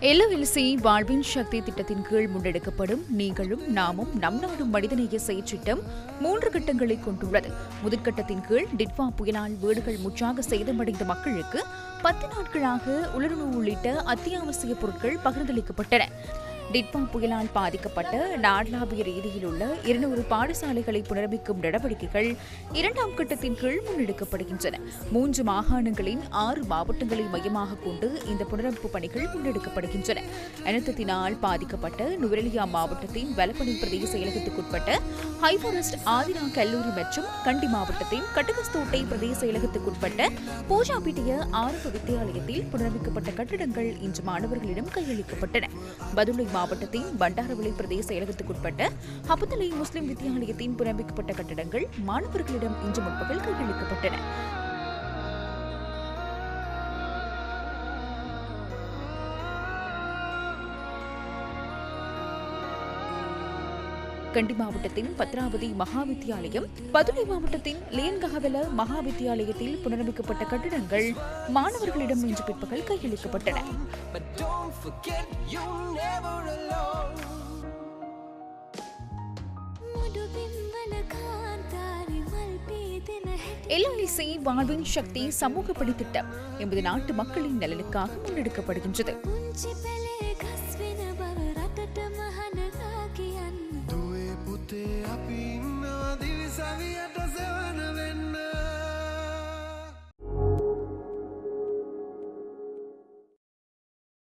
LOLC வாழ்வின் சக்தி திட்டத்தின் கீழ் முன்னெடுக்கப்படும் நீங்களும் நாமும் நம் நாடும் மனிதநேய செயற்திட்டம் மூன்று கட்டங்களை கொண்டுள்ளது. முதற்கட்டத்தின் கீழ் டிட்வா புயலால் வீடுகள் முற்றாக சேதமடைந்த மக்களுக்கு பத்து நாட்களாக உலர்வு உள்ளிட்ட அத்தியாவசிய பொருட்கள் பகிர்ந்தளிக்கப்பட்டன. டிட்வா புயலால் பாதிக்கப்பட்ட நாடளாவிய ரீதியில் உள்ள இருநூறு பாடசாலைகளை புனரமைக்கும் நடவடிக்கைகள் இரண்டாம் கட்டத்தின் கீழ் முன்னெடுக்கப்படுகின்றன. மூன்று மாகாணங்களின் ஆறு மாவட்டங்களை மையமாக கொண்டு இந்த புனரமைப்பு பணிகள் முன்னெடுக்கப்படுகின்றன. அனர்த்தத்தினால் பாதிக்கப்பட்ட நுவரெலியா மாவட்டத்தின் வலப்பணி பிரதேச செயலகத்துக்குட்பட்ட ஹைபாரஸ்ட் ஆதினா கல்லூரி மற்றும் கண்டி மாவட்டத்தின் கட்டுகஸ்தோட்டை பிரதேச செயலகத்துக்குட்பட்ட பூஜாபிட்டிய ஆரம்ப வித்தியாலயத்தில் புனரமைக்கப்பட்ட கட்டிடங்கள் இன்று மாணவர்களிடம் கையளிக்கப்பட்டன. பதுளை மாவட்டத்தின் பண்டாரவளை பிரதேச செயலகத்துக்குட்பட்ட ஹபத்தலை முஸ்லிம் வித்தியாலயத்தின் புனரமைக்கப்பட்ட கட்டடங்கள் மாணவர்களிடம் இன்று முற்பகல் கையளிக்கப்பட்டன. கண்டி மாவட்டத்தின் பத்ராவதி மகா வித்தியாலயம் பதுளை மாவட்டத்தின் லேன்கஹவல மகா வித்தியாலயத்தில் புனரமைக்கப்பட்ட கட்டிடங்கள் மாணவர்களிடம் இன்று பிற்பகல் கையளிக்கப்பட்டன. Forget you're never alone. LIC வாழ்வின் சக்தி சமூக பணி திட்டம் எமது நாட்டு மக்களின் நலனுக்காக முன்னெடுக்கப்படுகின்றது